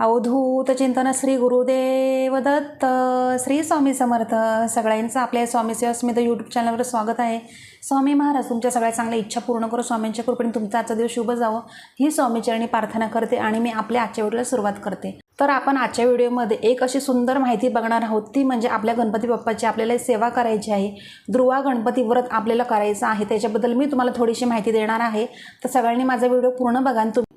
अवधूत चिंतन श्री गुरुदेव दत्त श्री स्वामी समर्थ. सगळ्यांचं आपल्या स्वामी सेवा स्मित यूट्यूब चॅनलवर स्वागत आहे. स्वामी महाराज तुमच्या सगळ्या चांगल्या इच्छा पूर्ण करू स्वामींच्या कृपेने तुमचा आजचा दिवस शुभ जावं. ही स्वामीचरणी प्रार्थना करते आणि मी आपल्या आजच्या व्हिडिओला सुरुवात करते. तर आपण आजच्या व्हिडिओमध्ये एक अशी सुंदर माहिती बघणार आहोत. ती म्हणजे आपल्या गणपती बाप्पाची आपल्याला सेवा करायची आहे. ध्रुवा गणपती व्रत आपल्याला करायचं आहे. त्याच्याबद्दल मी तुम्हाला थोडीशी माहिती देणार आहे. तर सगळ्यांनी माझा व्हिडिओ पूर्ण बघा आणि तुम्ही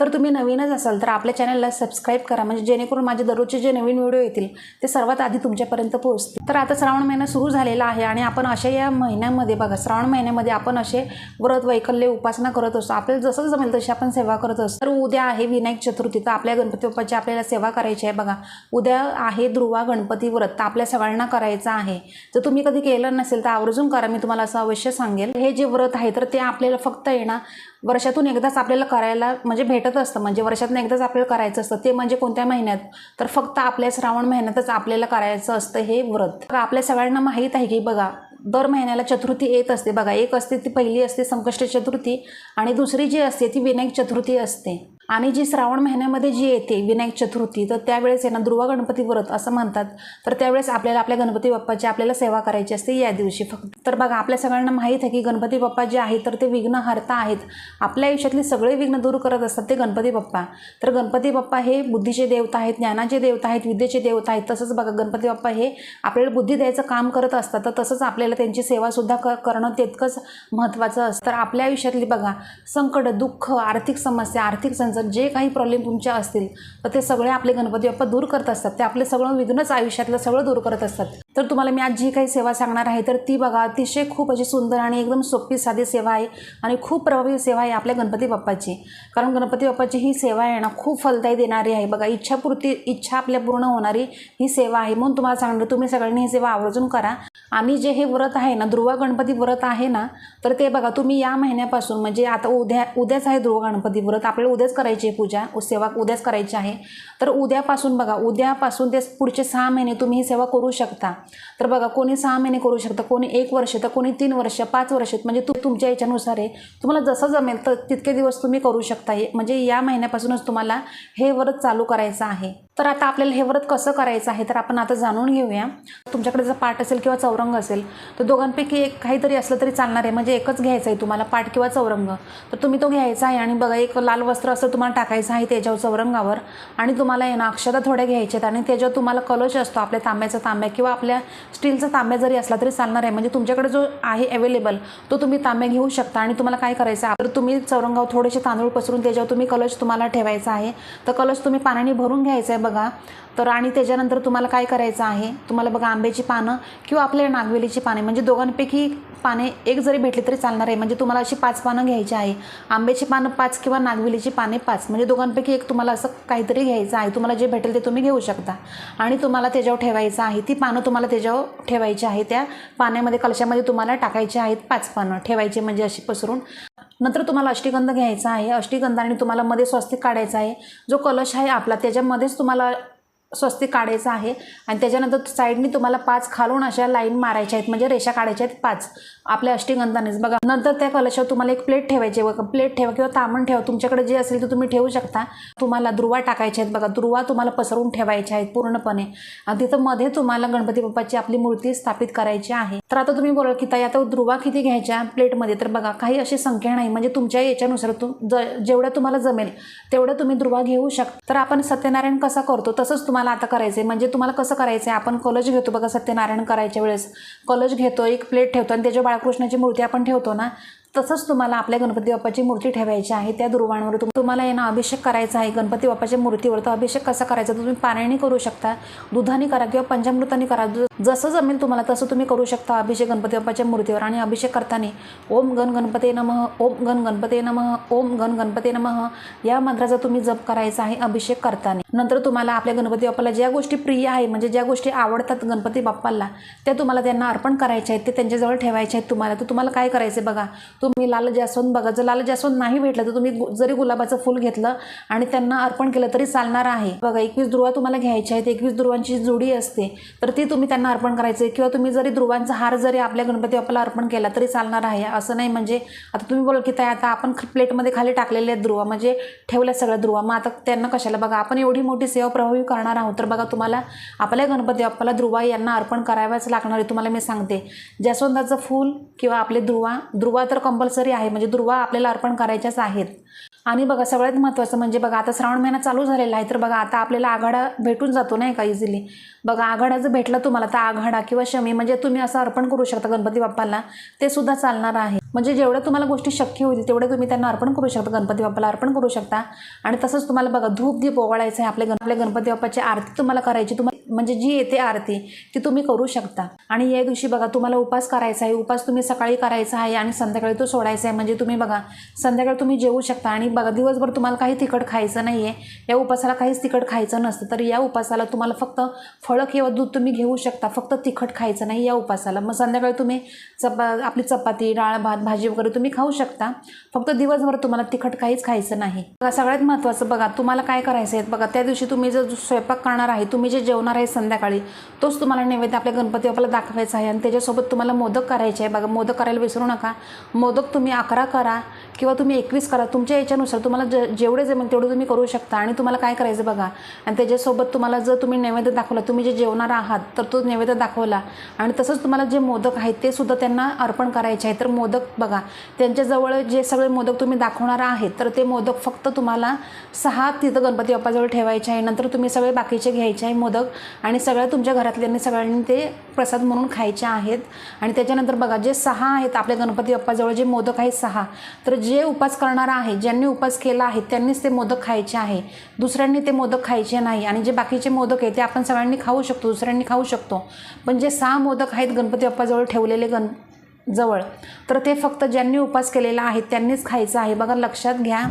तर तुम्ही नवीनच असाल तर आपल्या चॅनलला सबस्क्राईब करा. म्हणजे जेणेकरून माझे दररोजचे जे नवीन व्हिडिओ येतील ते सर्वात आधी तुमच्यापर्यंत पोहोचतील. तर आता श्रावण महिना सुरू झालेला आहे आणि आपण अशा या महिन्यामध्ये बघा श्रावण महिन्यामध्ये आपण असे व्रत वैकल्य उपासना करत असतो. आपल्याला जसं जमेल तशी आपण सेवा करत असतो. तर उद्या आहे विनायक चतुर्थी तर आपल्या गणपती बाप्पाची आपल्याला सेवा करायची आहे बघा. उद्या आहे ध्रुवा गणपती व्रत तर आपल्या सगळ्यांना करायचं आहे. जर तुम्ही कधी केलं नसेल तर आवर्जून करा. मी तुम्हाला असं अवश्य सांगेल. हे जे व्रत आहे तर ते आपल्याला फक्त येणार वर्षातून एकदाच आपल्याला करायला म्हणजे भेटत असतं म्हणजे वर्षातून एकदाच आपल्याला करायचं असतं ते म्हणजे कोणत्या महिन्यात? तर फक्त आपल्या श्रावण महिन्यातच आपल्याला करायचं असतं हे व्रत. आपल्या सगळ्यांना माहीत आहे की बघा दर महिन्याला चतुर्थी येत असते. बघा एक असते ती पहिली असते संकष्ट चतुर्थी आणि दुसरी जी असते ती विनायक चतुर्थी असते. आणि जी श्रावण महिन्यामध्ये जी येते विनायक चतुर्थी तर त्यावेळेस आहे ना ध्रुवा गणपती व्रत असं म्हणतात. तर त्यावेळेस आपल्याला आपल्या गणपती बाप्पाची आपल्याला सेवा करायची असते या दिवशी. फक्त तर बघा आपल्या सगळ्यांना माहीत आहे की गणपती बाप्पा जे आहेत तर ते विघ्नहर्ता आहेत. आपल्या आयुष्यातली सगळे विघ्न दूर करत असतात ते गणपती बाप्पा. तर गणपती बाप्पा हे बुद्धीचे देवता आहेत ज्ञानाचे देवता आहेत विद्येचे देवता आहेत. तसंच बघा गणपती बाप्पा हे आपल्याला बुद्धी द्यायचं काम करत असतात तर तसंच आपल्याला त्यांची सेवासुद्धा क करणं तितकंच महत्त्वाचं असतं. तर आपल्या आयुष्यातली बघा संकट दुःख आर्थिक समस्या आर्थिक असतात जे काही प्रॉब्लेम तुमच्या असतील तर ते सगळे आपले गणपती बाप्पा दूर करत असतात. ते आपले सगळं विघ्नच आयुष्यातलं सगळं दूर करत असतात. तर तुम्हाला मी आज जी काही सेवा सांगणार आहे तर ती बघा अतिशय खूप अशी सुंदर आणि एकदम सोपी साधी सेवा आहे आणि खूप प्रभावी सेवा आहे आपल्या गणपती बाप्पाची. कारण गणपती बाप्पाची ही सेवा आहे ना खूप फलदायी देणारी आहे. बघा इच्छापूर्ती इच्छा आपल्या पूर्ण होणारी ही सेवा आहे. म्हणून तुम्हाला सांगणार तुम्ही सगळ्यांनी ही सेवा आवर्जून करा. आम्ही जे हे व्रत आहे ना ध्रुवा गणपती व्रत आहे ना तर ते बघा तुम्ही या महिन्यापासून म्हणजे आता उद्या उद्याच आहे ध्रुव गणपती व्रत आपल्याला उद्याच करायची आहे पूजा सेवा उद्याच करायची आहे. तर उद्यापासून बघा उद्यापासून ते पुढचे सहा महिने तुम्ही ही सेवा करू शकता. तर बघा कोणी सहा महिने करू शकता कोणी एक वर्ष तर कोणी तीन वर्ष पाच वर्ष. म्हणजे तू तुमच्या याच्यानुसार आहे. तुम्हाला जसं जमेल तर तितके दिवस तुम्ही करू शकता हे. म्हणजे या महिन्यापासूनच तुम्हाला हे व्रत चालू करायचं आहे. तर आता आपल्याला हे व्रत कसं करायचं आहे तर आपण आता जाणून घेऊया. तुमच्याकडे जर पाठ असेल किंवा चौरंग असेल तर दोघांपैकी एक काहीतरी असलं तरी चालणार आहे. म्हणजे एकच घ्यायचं आहे तुम्हाला पाठ किंवा चौरंग. तर तुम्ही तो घ्यायचा आहे आणि बघा एक लाल वस्त्र असं तुम्हाला टाकायचं आहे त्याच्यावर चौरंगावर. आणि तुम्हाला आहे ना अक्षता थोड्या घ्यायच्या आहेत आणि त्याच्यावर तुम्हाला कलश असतो आपल्या तांब्याचा तांब्या किंवा आपल्या स्टीलचा तांब्या जरी असला तरी चालणार आहे. म्हणजे तुमच्याकडे जो आहे अवेलेबल तो तुम्ही तांब्या घेऊ शकता आणि तुम्हाला काय करायचं आहे? तर तुम्ही चौरंगावर थोडेसे तांदूळ पसरून त्याच्यावर तुम्ही कलश तुम्हाला ठेवायचा आहे. तर कलश तुम्ही पाण्याने भरून घ्यायचा आहे बघा. तर आणि त्याच्यानंतर तुम्हाला काय करायचं आहे? तुम्हाला बघा आंब्याची पानं किंवा आपल्या नागवेलीची पाने म्हणजे दोघांपैकी पाने एक जरी भेटली तरी चालणार आहे. म्हणजे तुम्हाला अशी पाच पानं घ्यायची आहे. आंब्याची पानं पाच किंवा नागवेलीची पाने पाच. म्हणजे दोघांपैकी एक तुम्हाला असं काहीतरी घ्यायचं आहे. तुम्हाला जे भेटेल ते तुम्ही घेऊ शकता. आणि तुम्हाला त्याच्यावर ठेवायचं आहे. ती पानं तुम्हाला त्याच्यावर ठेवायची आहे. त्या पाण्यामध्ये कलशामध्ये तुम्हाला टाकायची आहेत पाच पानं. ठेवायची म्हणजे अशी पसरून. नंतर तुम्हाला अष्टीगंध घ्यायचा आहे. अष्टीगंधाने तुम्हाला मध्ये स्वस्तिक काढायचा आहे. जो कलश आहे आपला त्याच्यामध्येच तुम्हाला स्वस्तिक काढायचं आहे. आणि त्याच्यानंतर साईडनी तुम्हाला पाच खालून अशा लाईन मारायच्या आहेत. म्हणजे रेषा काढायच्या आहेत पाच. आपल्या अष्टिगंधानेच. बघा नंतर त्या कलशावर तुम्हाला एक प्लेट ठेवायची बघा प्लेट ठेवा किंवा तामण ठेवा. तुमच्याकडे जे असेल ते तुम्ही ठेवू शकता. तुम्हाला दुर्वा टाकायच्या आहेत. बघा दुर्वा तुम्हाला पसरवून ठेवायच्या आहेत पूर्णपणे. आणि तिथं मध्ये तुम्हाला गणपती बाप्पाची आपली मूर्ती स्थापित करायची आहे. तर आता तुम्ही बोलाल की ताई आता दुर्वा किती घ्यायच्या प्लेटमध्ये? तर बघा काही अशी संख्या नाही. म्हणजे तुमच्या याच्यानुसार तू ज जेवढ्या तुम्हाला जमेल तेवढं तुम्ही दुर्वा घेऊ शकता. तर आपण सत्यनारायण कसा करतो? तसंच तुम्हाला आता करायचं आहे म्हणजे तुम्हाला कसं करायचं आहे आपण कलश घेतो बघा सत्यनारायण करायच्या वेळेस. कलश घेतो एक प्लेट ठेवतो आणि त्याच्या बाळकृष्णाची मूर्ती आपण ठेवतो ना तसंच तुम्हाला आपल्या गणपती बाप्पाची मूर्ती ठेवायची आहे. त्या दुर्वाणवर तुम्हाला यांना अभिषेक करायचा आहे. गणपती बाप्पाच्या मूर्तीवर तर अभिषेक कसा करायचा? तुम्ही पाण्याने करू शकता दुधाने करा किंवा पंचामृताने करा. जसं जमेल तुम्हाला तसं तुम्ही करू शकता अभिषेक गणपती बाप्पाच्या मूर्तीवर. आणि अभिषेक करताना ओम गण गणपते नमः ओम गण गणपते नमः ओम गण गणपते नमः या मंत्राचा तुम्ही जप करायचा आहे अभिषेक करताना. नंतर तुम्हाला आपल्या गणपती बाप्पाला ज्या गोष्टी प्रिय आहे म्हणजे ज्या गोष्टी आवडतात गणपती बाप्पाला त्या तुम्हाला त्यांना अर्पण करायच्या आहेत ते त्यांच्याजवळ ठेवायचे आहेत तुम्हाला. तर तुम्हाला काय करायचं बघा तुम्ही लाल जास्वंद बघा. जर लाल जास्वंद नाही भेटलं तर तुम्ही गु- जरी गुलाबाचं फुल घेतलं आणि त्यांना अर्पण केलं तरी चालणार आहे. बघा एकवीस दुर्वा तुम्हाला घ्यायच्या आहेत एकवीस दुर्वांची जोडी असते तर ती तुम्ही त्यांना अर्पण करायचे किंवा तुम्ही जरी ध्रुवांचा हार जरी आपल्या गणपती बाप्पाला अर्पण केला तरी चालणार आहे. असं नाही म्हणजे आता तुम्ही बोल की ताई आता आपण ख- प्लेटमध्ये खाली टाकलेले आहेत ध्रुवा म्हणजे ठेवल्या सगळ्या ध्रुवा. मग आता त्यांना कशाला? बघा आपण एवढी मोठी सेवा प्रभावी करणार आहोत. तर बघा तुम्हाला आपल्या गणपती बाप्पाला ध्रुवा यांना अर्पण कराव्याच लागणार आहे. तुम्हाला मी सांगते जास्वंदाचं फूल किंवा आपले ध्रुवा ध्रुवा तर कंपल्सरी आहे म्हणजे ध्रुवा आपल्याला अर्पण करायच्याच आहेत. आणि बघा सगळ्यात महत्त्वाचं म्हणजे बघा आता श्रावण महिना चालू झालेला आहे तर बघा आता आपल्याला आघाडा भेटून जातो नाही का इझिली बघा आघाडा जर भेटला तुम्हाला तर आघाडा किंवा शमी म्हणजे तुम्ही असं अर्पण करू शकता गणपती बाप्पाला ते सुद्धा चालणार आहे. म्हणजे जेवढ्या तुम्हाला गोष्टी शक्य होईल तेवढे तुम्ही त्यांना अर्पण करू शकता गणपती बाप्पाला अर्पण करू शकता. आणि तसंच तुम्हाला बघा धूप दीप ओवाळायचं आहे आपल्या गण आपल्या गणपती बाप्पाची आरती तुम्हाला करायची तुम्हाला म्हणजे जी येते आरती ती तुम्ही करू शकता. आणि या दिवशी बघा तुम्हाला उपास करायचा आहे. उपास तुम्ही सकाळी करायचा आहे आणि संध्याकाळी तो सोडायचा आहे. म्हणजे तुम्ही बघा संध्याकाळी तुम्ही जेवू शकता आणि बघा दिवसभर तुम्हाला काही तिखट खायचं नाही आहे या उपासाला काहीच तिखट खायचं नसतं. तर या उपासाला तुम्हाला फक्त फळं किंवा दूध तुम्ही घेऊ शकता. फक्त तिखट खायचं नाही या उपासाला. मग संध्याकाळी तुम्ही चपा आपली चपाती डाळ भात भाजी वगैरे तुम्ही खाऊ शकता. फक्त दिवसभर तुम्हाला तिखट काहीच खायचं नाही. बघा सगळ्यात महत्त्वाचं बघा तुम्हाला काय करायचं आहे बघा त्या दिवशी तुम्ही जर स्वयंपाक करणार आहे तुम्ही जे जेवणार आहे संध्याकाळी. तोच तुम्हाला नैवेद्य आपल्या गणपती बाप्पाला दाखवायचा आहे. आणि त्याच्यासोबत तुम्हाला मोदक करायचे आहे. बघा मोदक करायला विसरू नका. मोदक तुम्ही अकरा करा किंवा तुम्ही एकवीस करा. तुमच्या याच्यानुसार तुम्हाला जे जेवढे जमेल तेवढे तुम्ही करू शकता. आणि तुम्हाला काय करायचं बघा आणि त्याच्यासोबत तुम्हाला जर तुम्ही नैवेद्य दाखवला तुम्ही जे जेवणार आहात तर तो नैवेद्य दाखवला. आणि तसंच तुम्हाला जे मोदक आहेत ते सुद्धा त्यांना अर्पण करायचे आहे. तर मोदक बघा त्यांच्याजवळ जे सगळे मोदक तुम्ही दाखवणार आहेत तर ते मोदक फक्त तुम्हाला सहा तिथं गणपती बाप्पाजवळ ठेवायचे आहे. नंतर तुम्ही सगळे बाकीचे घ्यायचे आहे मोदक. आणि सगळ्या तुमच्या घरातल्यांनी सगळ्यांनी ते प्रसाद म्हणून खायचे आहेत. आणि त्याच्यानंतर बघा जे सहा आहेत आपल्या गणपती बाप्पाजवळ जे मोदक आहेत सहा तर जे उपास करणार आहे ज्यांनी उपास केला आहे त्यांनीच ते मोदक खायचे आहे. दुसऱ्यांनी ते मोदक खायचे नाही. आणि जे बाकीचे मोदक आहे ते आपण सगळ्यांनी खाऊ शकतो दुसऱ्यांनी खाऊ शकतो. पण जे सहा मोदक आहेत गणपती बाप्पाजवळ ठेवलेले गण जवळ. तर ते फक्त ज्यांनी उपास केलेला आहे त्यांनीच खायचं आहे. बघा लक्षात घ्या.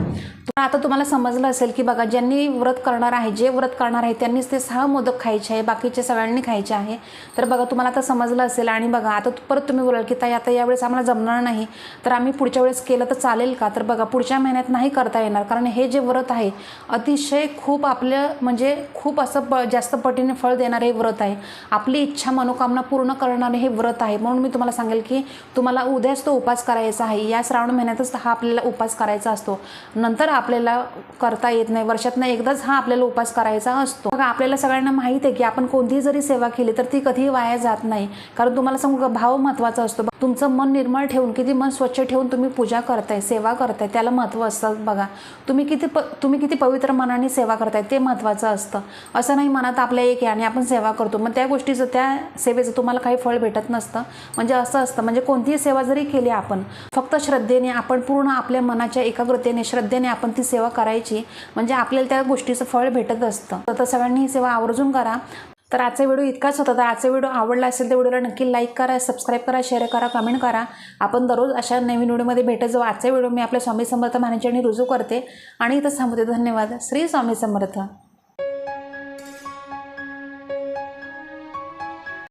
तर आता तुम्हाला समजलं असेल की बघा ज्यांनी व्रत करणार आहे जे व्रत करणार आहे त्यांनीच ते सहा मोदक खायचे आहे बाकीचे सगळ्यांनी खायचे आहे. तर बघा तुम्हाला आता समजलं असेल आणि बघा आता परत तुम्ही बोलाल की ताई आता यावेळेस आम्हाला जमणार नाही. तर आम्ही पुढच्या वेळेस केलं तर चालेल का? तर बघा पुढच्या महिन्यात नाही करता येणार. कारण हे जे व्रत आहे अतिशय खूप आपलं म्हणजे खूप असं प जास्त पटीने फळ देणारे हे व्रत आहे. आपली इच्छा मनोकामना पूर्ण करणारे हे व्रत आहे. म्हणून मी तुम्हाला सांगेल की तुम्हाला उद्याच तो उपास करायचा आहे. या श्रावण महिन्यातच हा आपल्याला उपास करायचा असतो. नंतर आपल्याला करता येत नाही. वर्षातनं एकदाच हा आपल्याला उपास करायचा असतो. बघा आपल्याला सगळ्यांना माहीत आहे की आपण कोणतीही जरी सेवा केली तर ती कधीही वाया जात नाही. कारण तुम्हाला सांगू का भाव महत्त्वाचा असतो. तुमचं मन निर्मळ ठेवून किती मन स्वच्छ ठेवून तुम्ही पूजा करताय सेवा करताय त्याला महत्त्व असतं बघा. तुम्ही किती प तुम्ही किती पवित्र मनाने सेवा करताय ते महत्त्वाचं असतं. असं नाही मनात आपल्या एक आहे आणि आपण सेवा करतो. मग त्या गोष्टीचं त्या सेवेचं तुम्हाला काही फळ भेटत नसतं. म्हणजे असं असतं. म्हणजे कोणतीही सेवा जरी केली आपण फक्त श्रद्धेने आपण पूर्ण आपल्या मनाच्या एकाग्रतेने श्रद्धेने आपण ती सेवा करायची म्हणजे आपल्याला त्या गोष्टीचं फळ भेटत असतं. तर सगळ्यांनी ही सेवा आवर्जून करा. तर आजचा व्हिडिओ इतकाच होता. तर आजचा व्हिडिओ आवडला असेल तर व्हिडिओला नक्की लाईक करा सबस्क्राईब करा शेअर करा कमेंट करा. आपण दररोज अशा नवीन व्हिडिओमध्ये भेटत जाऊ. आजचा व्हिडिओ मी आपल्या स्वामी समर्थ मानाची रुजू करते. आणि इथं थांबते. धन्यवाद. श्री स्वामी समर्थ.